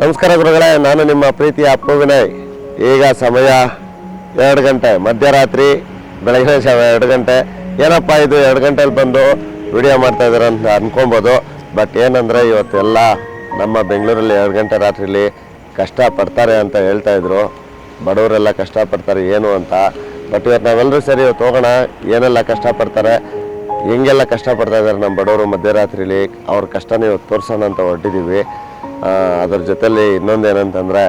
ನಮಸ್ಕಾರ ಗುರುಗಳೇ, ನಾನು ನಿಮ್ಮ ಪ್ರೀತಿಯ ಅಪ್ಪು ವಿನಯ್ ಈಗ ಸಮಯ ಎರಡು ಗಂಟೆ, ಮಧ್ಯರಾತ್ರಿ ಬೆಳಗಿನ ಸಮಯ ಎರಡು ಗಂಟೆ. ಏನಪ್ಪ ಇದು ಎರಡು ಗಂಟೆಲಿ ಬಂದು ವಿಡಿಯೋ ಮಾಡ್ತಾ ಇದ್ದಾರೆ ಅಂತ ಅಂದ್ಕೊಬೋದು ಬಟ್ ಏನಂದರೆ ಇವತ್ತೆಲ್ಲ ನಮ್ಮ ಬೆಂಗಳೂರಲ್ಲಿ ಎರಡು ಗಂಟೆ ರಾತ್ರಿಲಿ ಕಷ್ಟ ಪಡ್ತಾರೆ ಅಂತ ಹೇಳ್ತಾ ಇದ್ರು. ಬಡವರೆಲ್ಲ ಕಷ್ಟಪಡ್ತಾರೆ ಏನು ಅಂತ. ಬಟ್ ಇವತ್ತು ನಾವೆಲ್ಲರೂ ಸರಿ ಇವತ್ತು ಹೋಗೋಣ. ಏನೆಲ್ಲ ಕಷ್ಟಪಡ್ತಾರೆ ಹೆಂಗೆಲ್ಲ ಕಷ್ಟಪಡ್ತಾ ಇದ್ದಾರೆ ನಮ್ಮ ಬಡವರು ಮಧ್ಯರಾತ್ರಿಲಿ, ಅವ್ರ ಕಷ್ಟನ ಇವತ್ತು ತೋರಿಸೋಣ ಅಂತ ಹೊರಟಿದ್ದೀವಿ ಅದ್ರ ಜೊತೆಲಿ ಇನ್ನೊಂದು ಏನಂತಂದರೆ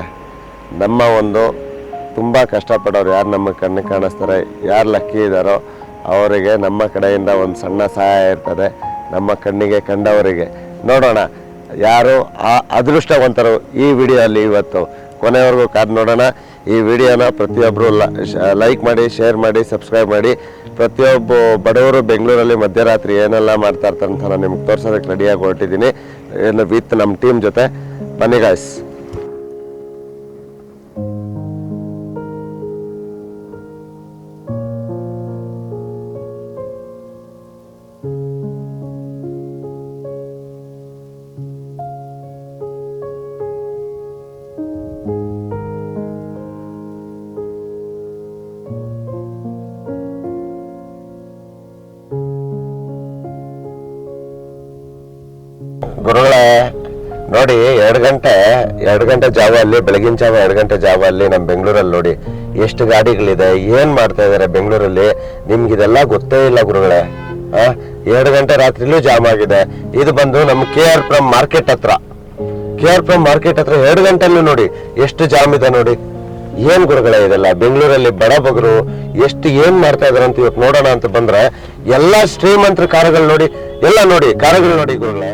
ನಮ್ಮ ಒಂದು ತುಂಬ ಕಷ್ಟಪಡೋರು ಯಾರು ನಮ್ಮ ಕಣ್ಣಿಗೆ ಕಾಣಿಸ್ತಾರೆ, ಯಾರು ಲಕ್ಕಿ ಇದ್ದಾರೋ ಅವರಿಗೆ ನಮ್ಮ ಕಡೆಯಿಂದ ಒಂದು ಸಣ್ಣ ಸಹಾಯ ಇರ್ತದೆ, ನಮ್ಮ ಕಣ್ಣಿಗೆ ಕಂಡವರಿಗೆ. ನೋಡೋಣ, ಯಾರು ಆ ಅದೃಷ್ಟವಂತರು ಈ ವಿಡಿಯೋ ಅಲ್ಲಿ ಇವತ್ತು ಕೊನೆವರೆಗೂ ಕಾದು ನೋಡೋಣ. ಈ ವಿಡಿಯೋನ ಪ್ರತಿಯೊಬ್ಬರು ಲೈಕ್ ಮಾಡಿ ಶೇರ್ ಮಾಡಿ ಸಬ್ಸ್ಕ್ರೈಬ್ ಮಾಡಿ. ಪ್ರತಿಯೊಬ್ಬ ಬಡವರು ಬೆಂಗಳೂರಲ್ಲಿ ಮಧ್ಯರಾತ್ರಿ ಏನೆಲ್ಲ ಮಾಡ್ತಾ ಇರ್ತಾರೆ ಅಂತ ನಾನು ನಿಮ್ಗೆ ತೋರ್ಸೋದಕ್ಕೆ ರೆಡಿಯಾಗಿ ಹೊರಟಿದ್ದೀನಿ. ವಿತ್ ನಮ್ಮ ಟೀಮ್ ಜೊತೆ. ಬನ್ನಿ ಗಾಯ್ಸ್ ಗುರುಗಳೇ, ನೋಡಿ, ಎರಡು ಗಂಟೆ ಎರಡು ಗಂಟೆ ಜಾವ ಅಲ್ಲಿ, ಬೆಳಗಿನ ಜಾವ ಎರಡು ಗಂಟೆ ಜಾವ ಅಲ್ಲಿ ನಮ್ಮ ಬೆಂಗಳೂರಲ್ಲಿ ನೋಡಿ, ಎಷ್ಟು ಗಾಡಿಗಳಿದೆ, ಏನು ಮಾಡ್ತಾ ಇದ್ದಾರೆ ಬೆಂಗಳೂರಲ್ಲಿ, ನಿಮ್ಗೆ ಇದೆಲ್ಲ ಗೊತ್ತೇ ಇಲ್ಲ ಗುರುಗಳೇ. ಎರಡು ಗಂಟೆ ರಾತ್ರಿಲೂ ಜಾಮ್ ಆಗಿದೆ. ಇದು ಬಂದು ನಮ್ಮ ಕೆ ಆರ್ ಪುರಂ ಮಾರ್ಕೆಟ್ ಹತ್ರ. ಕೆ ಆರ್ ಪುರಂ ಮಾರ್ಕೆಟ್ ಹತ್ರ ಎರಡು ಗಂಟೆಲ್ಲೂ ನೋಡಿ, ಎಷ್ಟು ಜಾಮ್ ಇದೆ ನೋಡಿ. ಏನ್ ಗುರುಗಳೇ ಇದೆಲ್ಲ? ಬೆಂಗಳೂರಲ್ಲಿ ಬಡ ಬಗರು ಎಷ್ಟು ಏನ್ ಮಾಡ್ತಾ ಇದಾರೆ ಅಂತ ಇವತ್ತು ನೋಡೋಣ ಅಂತ ಬಂದ್ರೆ, ಎಲ್ಲಾ ಶ್ರೀಮಂತರ ಕಾರುಗಳು ನೋಡಿ, ಎಲ್ಲ ನೋಡಿ, ಕಾರುಗಳು ನೋಡಿ ಗುರುಗಳೇ.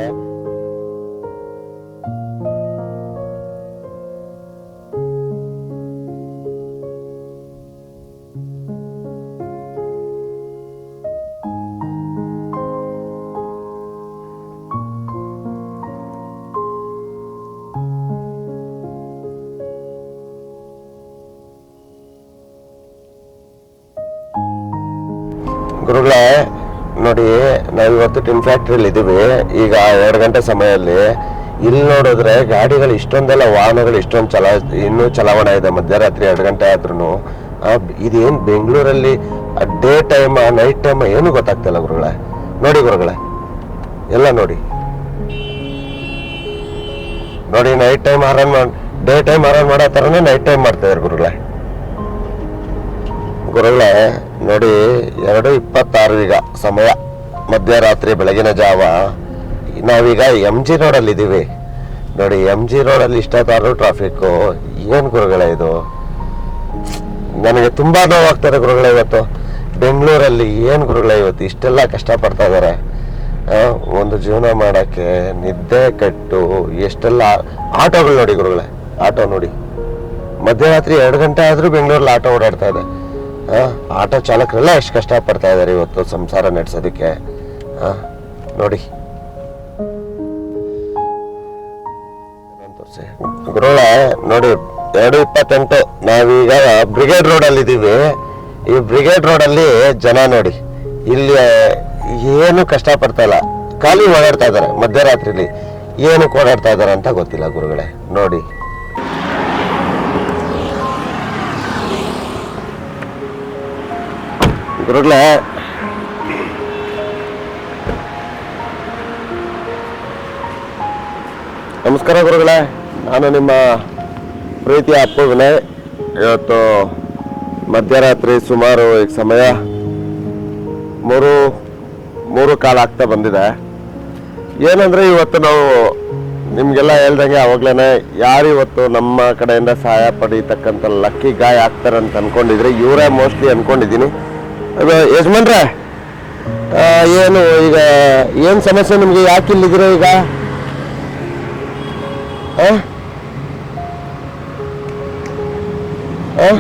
ಗುರುಗಳೇ, ನೋಡಿ ನಾವು ಇವತ್ತು ಟಿನ್ ಫ್ಯಾಕ್ಟ್ರಿಯಲ್ಲಿ ಇದ್ದೀವಿ. ಈಗ ಎರಡು ಗಂಟೆ ಸಮಯದಲ್ಲಿ ಇಲ್ಲಿ ನೋಡಿದ್ರೆ ಗಾಡಿಗಳು ಇಷ್ಟೊಂದೆಲ್ಲ, ವಾಹನಗಳು ಇಷ್ಟೊಂದು ಚಲ, ಇನ್ನೂ ಚಲಾವಣೆ ಇದೆ. ಮಧ್ಯರಾತ್ರಿ ಎರಡು ಗಂಟೆ ಆದ್ರೂ ಇದೇನು ಬೆಂಗಳೂರಲ್ಲಿ ಡೇ ಟೈಮ್ ನೈಟ್ ಟೈಮ್ ಏನು ಗೊತ್ತಾಗ್ತಿಲ್ಲ ಗುರುಗಳೇ. ನೋಡಿ ಗುರುಗಳೇ, ಎಲ್ಲ ನೋಡಿ. ನೋಡಿ, ನೈಟ್ ಟೈಮ್ ಆರಾಮ್ ಮಾಡಿ ಡೇ ಟೈಮ್ ಆರಾಮ್ ಮಾಡೋ ಥರನೇ ನೈಟ್ ಟೈಮ್ ಮಾಡ್ತಾ ಇದ್ದಾರೆ ಗುರುಗಳೇ. ಗುರುಗಳೇ, ನೋಡಿ, ಎರಡು ಇಪ್ಪತ್ತಾರು ಈಗ ಸಮಯ. ಮಧ್ಯರಾತ್ರಿ ಬೆಳಗಿನ ಜಾವ. ನಾವೀಗ ಎಂ ಜಿ ರೋಡಲ್ಲಿ ಇದ್ದೀವಿ ನೋಡಿ ಎಂ ಜಿ ರೋಡಲ್ಲಿ ಇಷ್ಟಾದಾರು ಟ್ರಾಫಿಕ್ಕು ಏನು ಗುರುಗಳೇ ಇದು? ನನಗೆ ತುಂಬಾ ನೋವಾಗ್ತಾರೆ ಗುರುಗಳೇ ಇವತ್ತು. ಬೆಂಗಳೂರಲ್ಲಿ ಏನು ಗುರುಗಳೇ ಇವತ್ತು? ಇಷ್ಟೆಲ್ಲ ಕಷ್ಟಪಡ್ತಾ ಇದ್ದಾರೆ. ಒಂದು ಜೀವನ ಮಾಡೋಕ್ಕೆ ನಿದ್ದೆ ಕಟ್ಟು, ಎಷ್ಟೆಲ್ಲ ಆಟೋಗಳು ನೋಡಿ ಗುರುಗಳೇ. ಆಟೋ ನೋಡಿ. ಮಧ್ಯರಾತ್ರಿ ಎರಡು ಗಂಟೆ ಆದರೂ ಬೆಂಗಳೂರಲ್ಲಿ ಆಟೋ ಓಡಾಡ್ತಾ ಇದೆ. ಆಟೋ ಚಾಲಕರೆಲ್ಲ ಎಷ್ಟು ಕಷ್ಟಪಡ್ತಾ ಇದ್ದಾರೆ ಇವತ್ತು ಸಂಸಾರ ನಡೆಸೋದಕ್ಕೆ. ನೋಡಿ. ಗುರುಳ ನೋಡಿ, ಎರಡು ಇಪ್ಪತ್ತೆಂಟು, ನಾವೀಗ ಬ್ರಿಗೇಡ್ ರೋಡಲ್ಲಿ ಇದ್ದೀವಿ. ಈ ಬ್ರಿಗೇಡ್ ರೋಡಲ್ಲಿ ಜನ ನೋಡಿ ಇಲ್ಲಿ ಏನು ಕಷ್ಟಪಡ್ತಾ ಇಲ್ಲ. ಖಾಲಿ ಓಡಾಡ್ತಾ ಇದ್ದಾರೆ ಮಧ್ಯರಾತ್ರಿಲಿ. ಏನು ಓಡಾಡ್ತಾ ಇದ್ದಾರೆ ಅಂತ ಗೊತ್ತಿಲ್ಲ ಗುರುಗಳೇ. ನೋಡಿ. ಗುರುಗಳೇ ನಮಸ್ಕಾರ ಗುರುಗಳೇ. ನಾನು ನಿಮ್ಮ ಪ್ರೀತಿಯ ಅಪ್ಪ ಇವತ್ತು ಮಧ್ಯರಾತ್ರಿ ಸುಮಾರು ಈಗ ಸಮಯ ಮೂರು ಮೂರು ಕಾಲ ಆಗ್ತಾ ಬಂದಿದೆ. ಏನಂದ್ರೆ ಇವತ್ತು ನಾವು ನಿಮಗೆಲ್ಲ ಹೇಳ್ದಂಗೆ ಅವಾಗ್ಲೇ ಯಾರು ಇವತ್ತು ನಮ್ಮ ಕಡೆಯಿಂದ ಸಹಾಯ ಪಡೀತಕ್ಕಂಥ ಲಕ್ಕಿ ಗಾಯ ಆಗ್ತಾರೆ ಅಂತ ಅನ್ಕೊಂಡಿದ್ರೆ ಇವರೇ ಮೋಸ್ಟ್ಲಿ ಅನ್ಕೊಂಡಿದ್ದೀನಿ. ಅದು ಯಜಮಾನ್ರೆ ಏನು ಈಗ ಏನು ಸಮಸ್ಯೆ ನಿಮಗೆ? ಯಾಕೆ ಇಲ್ಲಿದ್ದೀರಾ ಈಗ? ಹಾಂ ಹಾಂ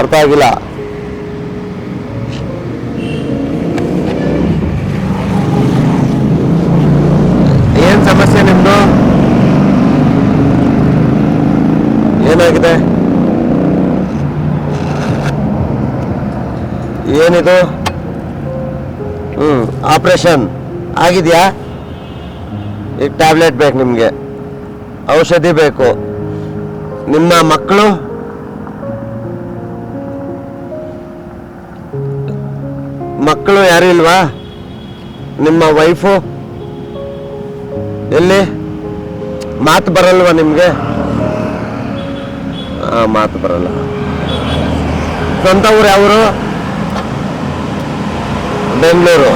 ಅರ್ಥ ಆಗಿಲ್ಲ. ಏನು ಸಮಸ್ಯೆ ನಿಮ್ಮದು ಏನಾಗಿದೆ? ಏನಿದು? ಹ್ಞೂ ಆಪ್ರೇಷನ್. ಆಗಿದೆಯಾ? ಈಗ ಟ್ಯಾಬ್ಲೆಟ್ ಬೇಕು ನಿಮಗೆ. ಔಷಧಿ ಬೇಕು. ನಿಮ್ಮ ಮಕ್ಕಳು? ಮಕ್ಕಳು ಯಾರು ಇಲ್ವಾ? ನಿಮ್ಮ ವೈಫು? ಎಲ್ಲಿ? ಮಾತು ಬರಲ್ವಾ ನಿಮಗೆ? ಮಾತು ಬರಲ್ಲ. ಸ್ವಂತ ಊರು ಯಾವರು? ಬೆಂಗಳೂರು.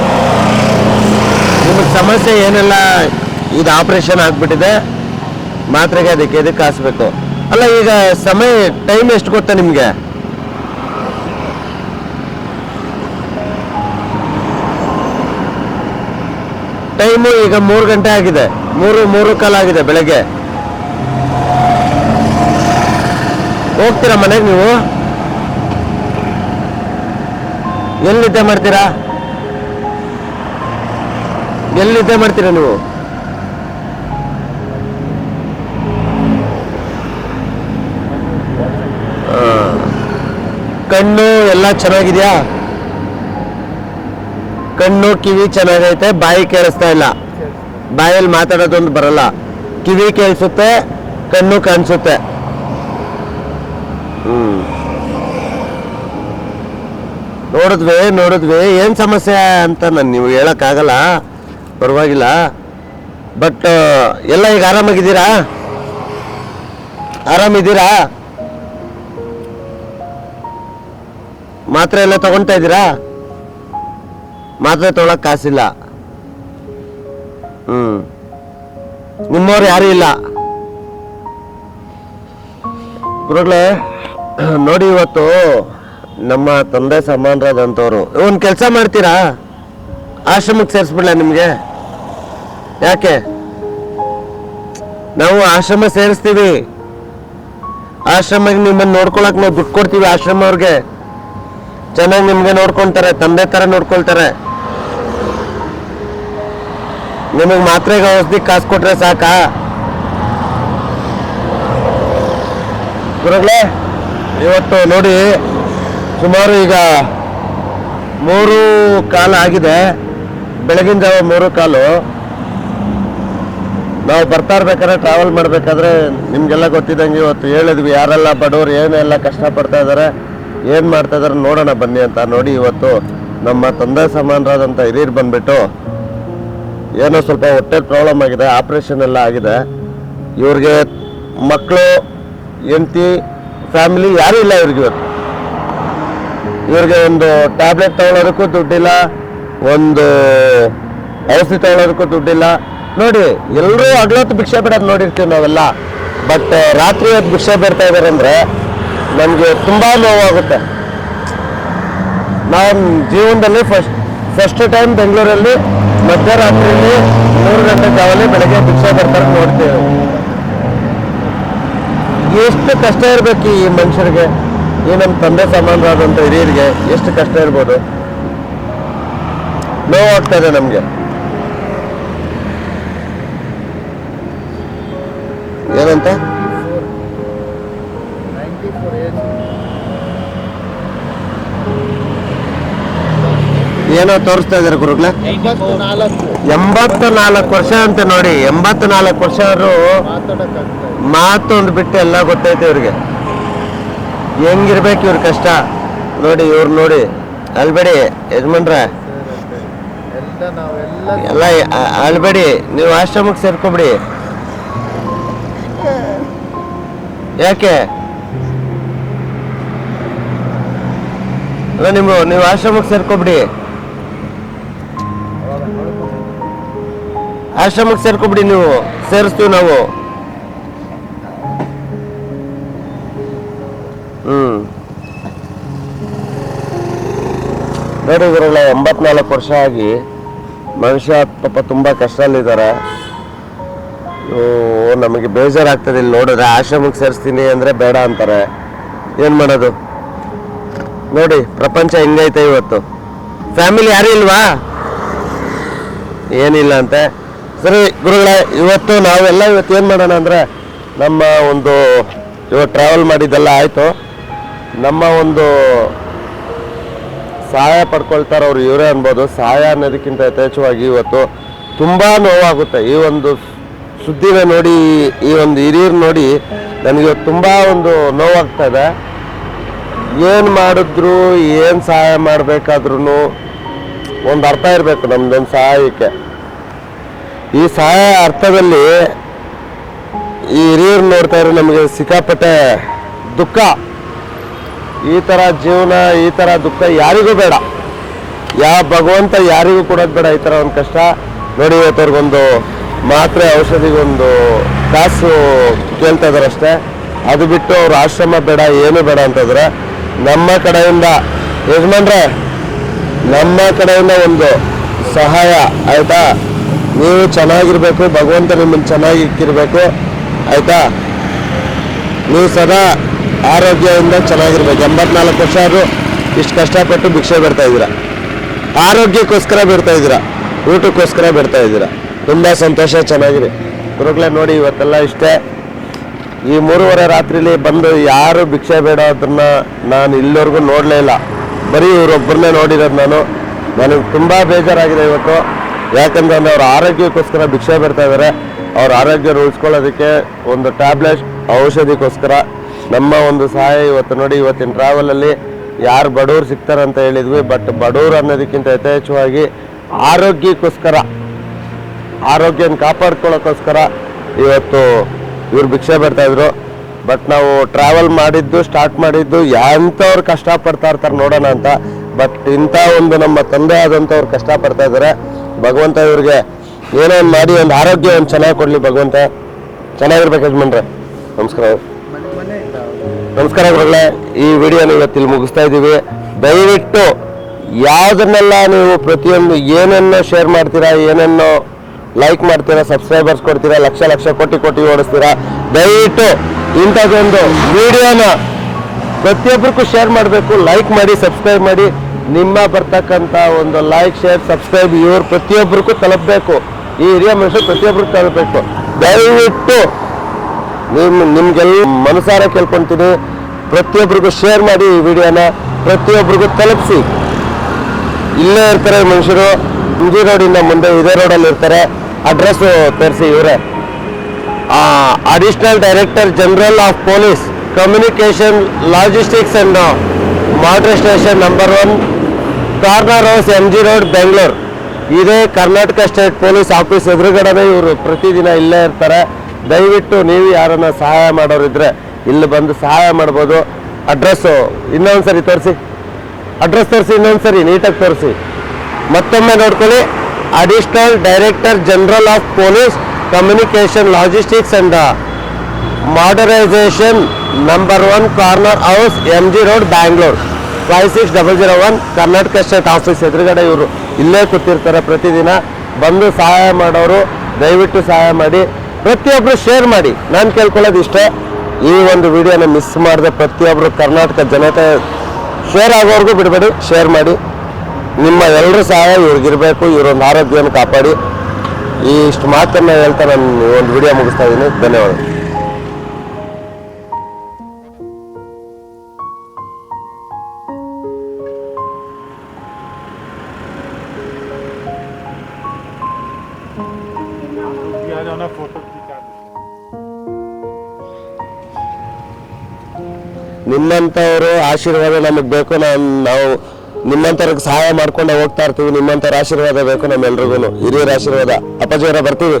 ನಿಮಗೆ ಸಮಸ್ಯೆ ಏನೆಲ್ಲ ಇದು ಆಪರೇಷನ್ ಆಗಿಬಿಟ್ಟಿದೆ? ಮಾತ್ರೆಗೆ ಅದಕ್ಕೆ ಇದಕ್ಕೆ ಹಾಸ್ಬೇಕು? ಅಲ್ಲ, ಈಗ ಸಮಯ ಟೈಮ್ ಎಷ್ಟು ಗೊತ್ತಾ ನಿಮಗೆ? ಟೈಮು ಈಗ ಮೂರು ಗಂಟೆ ಆಗಿದೆ. ಮೂರು ಮೂರು ಕಾಲ ಆಗಿದೆ ಬೆಳಗ್ಗೆ. ಹೋಗ್ತೀರಾ ಮನೆಗೆ ನೀವು? ಎಲ್ಲಿ ನಿದ್ದೆ ಮಾಡ್ತೀರಾ? ಎಲ್ಲಿ ನಿದ್ದೆ ಮಾಡ್ತೀರಾ ನೀವು? ಕಣ್ಣು ಎಲ್ಲ ಚೆನ್ನಾಗಿದೆಯಾ? ಕಣ್ಣು, ಕಿವಿ ಚೆನ್ನಾಗೈತೆ, ಬಾಯಿ ಕೇಳಿಸ್ತಾ ಇಲ್ಲ. ಬಾಯಲ್ಲಿ ಮಾತಾಡೋದೊಂದು ಬರಲ್ಲ. ಕಿವಿ ಕೇಳಿಸುತ್ತೆ, ಕಣ್ಣು ಕಾಣಿಸುತ್ತೆ. ನೋಡಿದ್ವಿ ನೋಡಿದ್ವಿ. ಏನ್ ಸಮಸ್ಯೆ ಅಂತ ನಾನು ನೀವು ಹೇಳಕ್ಕಾಗಲ್ಲ. ಪರವಾಗಿಲ್ಲ. ಬಟ್ ಎಲ್ಲ ಈಗ ಆರಾಮಾಗಿದ್ದೀರಾ? ಆರಾಮಿದ್ದೀರಾ? ಮಾತ್ರೆ ಎಲ್ಲ ತಗೊಂತಾ ಇದ್ದೀರಾ? ಮಾತ್ರೆ ತೊಗೊಳಕ್ ಕಾಸಿಲ್ಲ. ಹ್ಮ್. ನಿಮ್ಮವ್ರು ಯಾರು ಇಲ್ಲ. ಗುರುಗಳೇ ನೋಡಿ ಇವತ್ತು ನಮ್ಮ ತಂದೆ ಸಮಾನರಾದಂಥವ್ರು. ಒಂದು ಕೆಲಸ ಮಾಡ್ತೀರಾ? ಆಶ್ರಮಕ್ಕೆ ಸೇರಿಸ್ಬಿಡ್ಲ ನಿಮಗೆ? ಯಾಕೆ? ನಾವು ಆಶ್ರಮ ಸೇರಿಸ್ತೀವಿ. ಆಶ್ರಮಕ್ಕೆ ನಿಮ್ಮನ್ನು ನೋಡ್ಕೊಳಕ್ ನಾವು ದುಡ್ಡು ಕೊಡ್ತೀವಿ ಆಶ್ರಮ ಅವ್ರಿಗೆ. ಚೆನ್ನಾಗಿ ನಿಮಗೆ ನೋಡ್ಕೊಂತಾರೆ, ತಂದೆ ಥರ ನೋಡ್ಕೊಳ್ತಾರೆ. ನಿಮಗೆ ಮಾತ್ರೆಗೆ ಔಷಧಿ ಕಾಸು ಕೊಟ್ರೆ ಸಾಕಾ? ಗುರುಗಳೇ, ಇವತ್ತು ನೋಡಿ ಸುಮಾರು ಈಗ ಮೂರು ಕಾಲ ಆಗಿದೆ. ಬೆಳಗಿನ ಜಾವ ಮೂರು ಕಾಲು ನಾವು ಬರ್ತಾ ಇರ್ಬೇಕಾದ್ರೆ ಟ್ರಾವೆಲ್ ಮಾಡಬೇಕಾದ್ರೆ ನಿಮಗೆಲ್ಲ ಗೊತ್ತಿದ್ದಂಗೆ ಇವತ್ತು ಹೇಳಿದ್ವಿ, ಯಾರೆಲ್ಲ ಬಡವರು ಏನೆಲ್ಲ ಕಷ್ಟಪಡ್ತಾ ಇದ್ದಾರೆ ಏನು ಮಾಡ್ತಾ ಇದ್ದಾರೆ ನೋಡೋಣ ಬನ್ನಿ ಅಂತ ನೋಡಿ ಇವತ್ತು ನಮ್ಮ ತಂದೆ ಸಮಾನರಾದಂಥ ಹಿರಿಯರು ಬಂದ್ಬಿಟ್ಟು ಏನೋ ಸ್ವಲ್ಪ ಹೊಟ್ಟೆ ಪ್ರಾಬ್ಲಮ್ ಆಗಿದೆ ಆಪ್ರೇಷನ್ ಎಲ್ಲ ಆಗಿದೆ. ಇವ್ರಿಗೆ ಮಕ್ಕಳು, ಹೆಂಡತಿ ಫ್ಯಾಮಿಲಿ ಯಾರೂ ಇಲ್ಲ ಇವ್ರಿಗೆ ಇವತ್ತು. ಇವ್ರಿಗೆ ಒಂದು ಟ್ಯಾಬ್ಲೆಟ್ ತಗೊಳ್ಳೋದಕ್ಕೂ ದುಡ್ಡಿಲ್ಲ. ಒಂದು ಔಷಧಿ ತಗೊಳ್ಳೋದಕ್ಕೂ ದುಡ್ಡಿಲ್ಲ. ನೋಡಿ ಎಲ್ಲರೂ ಅಗ್ಲತ್ತು ಭಿಕ್ಷೆ ಬಿಡೋದು ನೋಡಿರ್ತೀವಿ ನಾವೆಲ್ಲ. ಬಟ್ ರಾತ್ರಿ ಹೊತ್ತು ಭಿಕ್ಷೆ ಬರ್ತಾ ಇದ್ದಾರೆ ಅಂದರೆ ನಮಗೆ ತುಂಬ ನೋವಾಗುತ್ತೆ. ನಾನು ಜೀವನದಲ್ಲಿ ಫಸ್ಟ್ ಫಸ್ಟ್ ಟೈಮ್ ಬೆಂಗಳೂರಲ್ಲಿ ಮಧ್ಯರಾತ್ರಿಯಲ್ಲಿ ಮೂರು ಗಂಟೆ ಜಾವಲ್ಲಿ ಬೆಳಗ್ಗೆ ಭಿಕ್ಷೆ ಬರ್ತಾರೆ ನೋಡ್ತೇವೆ. ಎಷ್ಟು ಕಷ್ಟ ಇರಬೇಕು ಈ ಮನುಷ್ಯರಿಗೆ? ಈ ನಮ್ಮ ತಂದೆ ಸಮಾನರಾದಂಥ ಹಿರಿಯರಿಗೆ ಎಷ್ಟು ಕಷ್ಟ ಇರ್ಬೋದು? ನೋವಾಗ್ತಾ ಇದೆ ನಮಗೆ. ಏನಂತ? ಏನೋ ತೋರಿಸ್ತಾ ಇದಾರೆ ಗುರುಗಳ? ಎಂಬತ್ತು ನಾಲ್ಕು ವರ್ಷ ಅಂತ ನೋಡಿ ಎಂಬತ್ತು ನಾಲ್ಕು ವರ್ಷ ಅವರು ಮಾತೊಂದು ಬಿಟ್ಟು ಎಲ್ಲ ಗೊತ್ತೈತೆ ಇವ್ರಿಗೆ. ಹೆಂಗಿರ್ಬೇಕು ಇವ್ರ ಕಷ್ಟ? ನೋಡಿ, ಇವ್ರು ನೋಡಿ. ಅಲ್ಬೇಡಿ, ಯಜಮಾನ್ರ. ಎಲ್ಲ ಅಲ್ಬೇಡಿ ನೀವು ಆಶ್ರಮಕ್ಕೆ ಸೇರ್ಕೊಬಿಡಿ. ಯಾಕೆ? ಅಲ್ಲ ನೀವು ನೀವು ಆಶ್ರಮಕ್ಕೆ ಸೇರ್ಕೊಬಿಡಿ. ಆಶ್ರಮಕ್ಕೆ ಸೇರ್ಕೊಬಿಡಿ ನೀವು. ಸೇರಿಸ್ತೀವಿ ನಾವು. ಹ್ಮ್. ನೋಡಿ ಇವರೆಲ್ಲ ಎಂಬತ್ನಾಲ್ಕು ವರ್ಷ ಆಗಿ ಮನುಷ್ಯ ಪಾಪ ತುಂಬ ಕಷ್ಟದಲ್ಲಿದ್ದಾರೆ. ನಮಗೆ ಬೇಜಾರಾಗ್ತದೆ ಇಲ್ಲಿ ನೋಡಿದ್ರೆ. ಆಶ್ರಮಕ್ಕೆ ಸೇರಿಸ್ತೀನಿ ಅಂದರೆ ಬೇಡ ಅಂತಾರೆ. ಏನು ಮಾಡೋದು? ನೋಡಿ, ಪ್ರಪಂಚ ಹೆಂಗೈತೆ ಇವತ್ತು? ಫ್ಯಾಮಿಲಿ ಯಾರು ಇಲ್ವಾ? ಏನಿಲ್ಲ ಅಂತೆ. ಸರಿ, ಗುರುಗಳೇ, ಇವತ್ತು ನಾವೆಲ್ಲ ಇವತ್ತು ಏನು ಮಾಡೋಣ ಅಂದರೆ, ನಮ್ಮ ಒಂದು ಇವತ್ತು ಟ್ರಾವೆಲ್ ಮಾಡಿದ್ದೆಲ್ಲ ಆಯಿತು. ನಮ್ಮ ಒಂದು ಸಹಾಯ ಪಡ್ಕೊಳ್ತಾರೆ ಅವರು ಇವರೇ ಅನ್ಬೋದು. ಸಹಾಯ ಅನ್ನೋದಕ್ಕಿಂತ ಯಥೇಚ್ಛವಾಗಿ ಇವತ್ತು ತುಂಬ ನೋವಾಗುತ್ತೆ. ಈ ಒಂದು ಸುದ್ದಿನ ನೋಡಿ, ಈ ಒಂದು ಹಿರಿಯರು ನೋಡಿ ನನಗೆ ತುಂಬ ಒಂದು ನೋವಾಗ್ತಾ ಇದೆ. ಏನು ಮಾಡಿದ್ರು, ಏನು ಸಹಾಯ ಮಾಡಬೇಕಾದ್ರೂ ಒಂದು ಅರ್ಥ ಇರಬೇಕು ನಮ್ದೊಂದು ಸಹಾಯಕ್ಕೆ. ಈ ಸಹಾಯ ಅರ್ಥದಲ್ಲಿ ಈ ಹಿರಿಯರು ನೋಡ್ತಾ ಇರೋ ನಮಗೆ ಸಿಕ್ಕಾಪಟ್ಟೆ ದುಃಖ. ಈ ಥರ ಜೀವನ, ಈ ಥರ ದುಃಖ ಯಾರಿಗೂ ಬೇಡ. ಯಾವ ಭಗವಂತ ಯಾರಿಗೂ ಕೊಡೋದು ಬೇಡ, ಈ ಥರ ಒಂದು ಕಷ್ಟ. ನೋಡಿ, ಇವತ್ತವ್ರಿಗೊಂದು ಮಾತ್ರೆ, ಔಷಧಿಗೊಂದು ಕಾಸು ಕೇಳ್ತಾ ಇದಾರೆ ಅಷ್ಟೇ. ಅದು ಬಿಟ್ಟು ಅವ್ರ ಆಶ್ರಮ ಬೇಡ, ಏನು ಬೇಡ ಅಂತಂದ್ರೆ, ನಮ್ಮ ಕಡೆಯಿಂದ, ಯಜಮಾನ್ರೆ, ನಮ್ಮ ಕಡೆಯಿಂದ ಒಂದು ಸಹಾಯ, ಆಯಿತಾ? ನೀವು ಚೆನ್ನಾಗಿರ್ಬೇಕು, ಭಗವಂತ ನಿಮ್ಮನ್ನು ಚೆನ್ನಾಗಿ ಇಕ್ಕಿರ್ಬೇಕು, ಆಯ್ತಾ? ನೀವು ಸದಾ ಆರೋಗ್ಯದಿಂದ ಚೆನ್ನಾಗಿರ್ಬೇಕು. ಎಂಬತ್ನಾಲ್ಕು ವರ್ಷ ಆದರೂ ಇಷ್ಟು ಕಷ್ಟಪಟ್ಟು ಭಿಕ್ಷೆ ಬಿಡ್ತಾ ಇದ್ದೀರಾ? ಆರೋಗ್ಯಕ್ಕೋಸ್ಕರ ಬಿಡ್ತಾ ಇದ್ದೀರಾ? ಊಟಕ್ಕೋಸ್ಕರ ಬಿಡ್ತಾ ಇದ್ದೀರಾ? ತುಂಬ ಸಂತೋಷ, ಚೆನ್ನಾಗಿದೆ. ಗುರುಗಳೇ, ನೋಡಿ, ಇವತ್ತೆಲ್ಲ ಇಷ್ಟೇ. ಈ ಮೂರುವರೆ ರಾತ್ರಿಲಿ ಬಂದು ಯಾರು ಭಿಕ್ಷೆ ಬೇಡೋದನ್ನ ನಾನು ಇಲ್ಲಿವರೆಗೂ ನೋಡಲೇ ಇಲ್ಲ. ಬರೀ ಇವರೊಬ್ಬರನ್ನೇ ನೋಡಿರೋದು ನಾನು. ನನಗೆ ತುಂಬ ಬೇಜಾರಾಗಿದೆ ಇವತ್ತು. ಯಾಕಂದ್ರೆ ಅವ್ರ ಆರೋಗ್ಯಕ್ಕೋಸ್ಕರ ಭಿಕ್ಷೆ ಬಿಡ್ತಾ ಇದ್ದಾರೆ ಅವ್ರ ಆರೋಗ್ಯ ಉಳಿಸ್ಕೊಳ್ಳೋದಕ್ಕೆ ಒಂದು ಟ್ಯಾಬ್ಲೆಟ್ ಔಷಧಿಗೋಸ್ಕರ ನಮ್ಮ ಒಂದು ಸಹಾಯ ಇವತ್ತು ನೋಡಿ, ಇವತ್ತಿನ ಟ್ರಾವೆಲಲ್ಲಿ ಯಾರು ಬಡವ್ರು ಸಿಗ್ತಾರೆ ಅಂತ ಹೇಳಿದ್ವಿ ಬಟ್ ಬಡವ್ರು ಅನ್ನೋದಕ್ಕಿಂತ ಯಥೇಚ್ಛವಾಗಿ ಆರೋಗ್ಯಕ್ಕೋಸ್ಕರ, ಆರೋಗ್ಯನ ಕಾಪಾಡ್ಕೊಳ್ಳೋಕ್ಕೋಸ್ಕರ ಇವತ್ತು ಇವ್ರು ಭಿಕ್ಷೆ ಬರ್ತಾಯಿದ್ರು ಬಟ್ ನಾವು ಟ್ರಾವೆಲ್ ಮಾಡಿದ್ದು ಸ್ಟಾರ್ಟ್ ಮಾಡಿದ್ದು ಎಂಥವ್ರು ಕಷ್ಟಪಡ್ತಾ ಇರ್ತಾರೆ ನೋಡೋಣ ಅಂತ. ಬಟ್ ಇಂಥ ಒಂದು ನಮ್ಮ ತಂದೆ ಆದಂಥವ್ರು ಕಷ್ಟಪಡ್ತಾ ಇದ್ದಾರೆ. ಭಗವಂತ ಇವ್ರಿಗೆ ಏನೋ ಮಾಡಿ, ಒಂದು ಆರೋಗ್ಯ ಒಂದು ಚೆನ್ನಾಗಿ ಕೊಡಲಿ ಭಗವಂತ. ಚೆನ್ನಾಗಿರ್ಬೇಕು ಯಜಮಾನ್ರೆ. ನಮಸ್ಕಾರ. ನಮಸ್ಕಾರ ಗುರುಗಳೇ, ಈ ವಿಡಿಯೋನ ಇವತ್ತು ಮುಗಿಸ್ತಾ ಇದ್ದೀವಿ. ದಯವಿಟ್ಟು ಯಾವುದನ್ನೆಲ್ಲ ನೀವು ಪ್ರತಿಯೊಂದು ಏನನ್ನು ಶೇರ್ ಮಾಡ್ತೀರಾ, ಏನನ್ನು ಲೈಕ್ ಮಾಡ್ತೀರಾ ಸಬ್ಸ್ಕ್ರೈಬರ್ಸ್ ಕೊಡ್ತೀರಾ, ಲಕ್ಷ ಲಕ್ಷ ಕೋಟಿ ಕೋಟಿ ಓಡಿಸ್ತೀರಾ, ದಯವಿಟ್ಟು ಇಂಥದ್ದೊಂದು ವಿಡಿಯೋನ ಪ್ರತಿಯೊಬ್ಬರಿಗೂ ಶೇರ್ ಮಾಡಬೇಕು. ಲೈಕ್ ಮಾಡಿ ಸಬ್ಸ್ಕ್ರೈಬ್ ಮಾಡಿ, ನಿಮ್ಮ ಬರ್ತಕ್ಕಂಥ ಒಂದು ಲೈಕ್ ಶೇರ್ ಸಬ್ಸ್ಕ್ರೈಬ್ ಇವ್ರು ಪ್ರತಿಯೊಬ್ಬರಿಗೂ ತಲುಪಬೇಕು. ಈ ಹಿರಿಯ ಮನುಷ್ಯರು ಪ್ರತಿಯೊಬ್ಬರಿಗೂ ತಲುಪಬೇಕು. ದಯವಿಟ್ಟು ನಿಮ್ ನಿಮ್ಗೆಲ್ಲ ಮನಸಾರ ಕೇಳ್ಕೊಂತೀನಿ. ಪ್ರತಿಯೊಬ್ಬರಿಗೂ ಶೇರ್ ಮಾಡಿ ಈ ವಿಡಿಯೋನ. ಪ್ರತಿಯೊಬ್ಬರಿಗೂ ತಲುಪಿಸಿ. ಇಲ್ಲೇ ಇರ್ತಾರೆ ಮನುಷ್ಯರು. ಇಂಜಿ ರೋಡಿಂದ ಮುಂದೆ ಇದೇ ರೋಡಲ್ಲಿ ಇರ್ತಾರೆ. ಅಡ್ರೆಸ್ ತೋರಿಸಿ ಇವರೇ. Additional director general of police communication logistics and mortar station number one corner house M G road Bengaluru ಇದೇ ಕರ್ನಾಟಕ ಸ್ಟೇಟ್ ಪೊಲೀಸ್ ಆಫೀಸ್ ಎದುರುಗಡೆನೇ ಇವರು ಪ್ರತಿದಿನ ಇಲ್ಲೇ ಇರ್ತಾರೆ. ದಯವಿಟ್ಟು ನೀವು ಯಾರನ್ನ ಸಹಾಯ ಮಾಡೋರಿದ್ರೆ ಇಲ್ಲಿ ಬಂದು ಸಹಾಯ ಮಾಡ್ಬೋದು. ಅಡ್ರೆಸ್ಸು ಇನ್ನೊಂದ್ಸರಿ ತೋರಿಸಿ. ಅಡ್ರೆಸ್ ತೋರಿಸಿ ಇನ್ನೊಂದ್ಸರಿ ನೀಟಾಗಿ ತೋರಿಸಿ. ಮತ್ತೊಮ್ಮೆ ನೋಡ್ಕೊಳ್ಳಿ. Additional director general of police communication logistics and modernisation number one corner house M G road Bangalore five six double zero one Karnataka state office ಎದುರುಗಡೆ ಇವರು. ಇಲ್ಲೇ ಕೂತಿರ್ತಾರೆ ಪ್ರತಿದಿನ. ಬಂದು ಸಹಾಯ ಮಾಡೋರು, ದಯವಿಟ್ಟು ಸಹಾಯ ಮಾಡಿ. ಪ್ರತಿಯೊಬ್ಬರು ಶೇರ್ ಮಾಡಿ. ನಾನು ಕೇಳ್ಕೊಳ್ಳೋದು ಇಷ್ಟೇ. ಈ ಒಂದು ವಿಡಿಯೋನ ಮಿಸ್ ಮಾಡದೆ ಪ್ರತಿಯೊಬ್ಬರು ಕರ್ನಾಟಕ ಜನತೆ ಶೇರ್ ಆಗೋವರೆಗೂ ಬಿಡಬೇಡಿ ಶೇರ್ ಮಾಡಿ. ನಿಮ್ಮ ಎಲ್ಲರೂ ಸಹಾಯ ಇವ್ರಿಗಿರಬೇಕು ಇವರೊಂದು ಆರೋಗ್ಯವನ್ನು ಕಾಪಾಡಿ. ಈ ಇಷ್ಟು ಮಾತನ್ನು ಹೇಳ್ತಾ ನಾನು ಒಂದು ವಿಡಿಯೋ ಮುಗಿಸ್ತಾ ಇದ್ದೀನಿ ಧನ್ಯವಾದ ನಿಮ್ಮಂಥವ್ರು ಆಶೀರ್ವಾದ ನಮಗೆ ಬೇಕು ನಮ್ಮ ನಾವು ನಿಮ್ಮಂಥವ್ರಿಗೆ ಸಹಾಯ ಮಾಡ್ಕೊಂಡು ಹೋಗ್ತಾ ಇರ್ತೀವಿ ನಿಮ್ಮಂಥವ್ರ ಆಶೀರ್ವಾದ ಬೇಕು ನಮ್ಮೆಲ್ರಿಗೂ ಹಿರಿಯರ ಆಶೀರ್ವಾದ. ಅಪ್ಪಾಜಿಯವರ ಬರ್ತೀವಿ.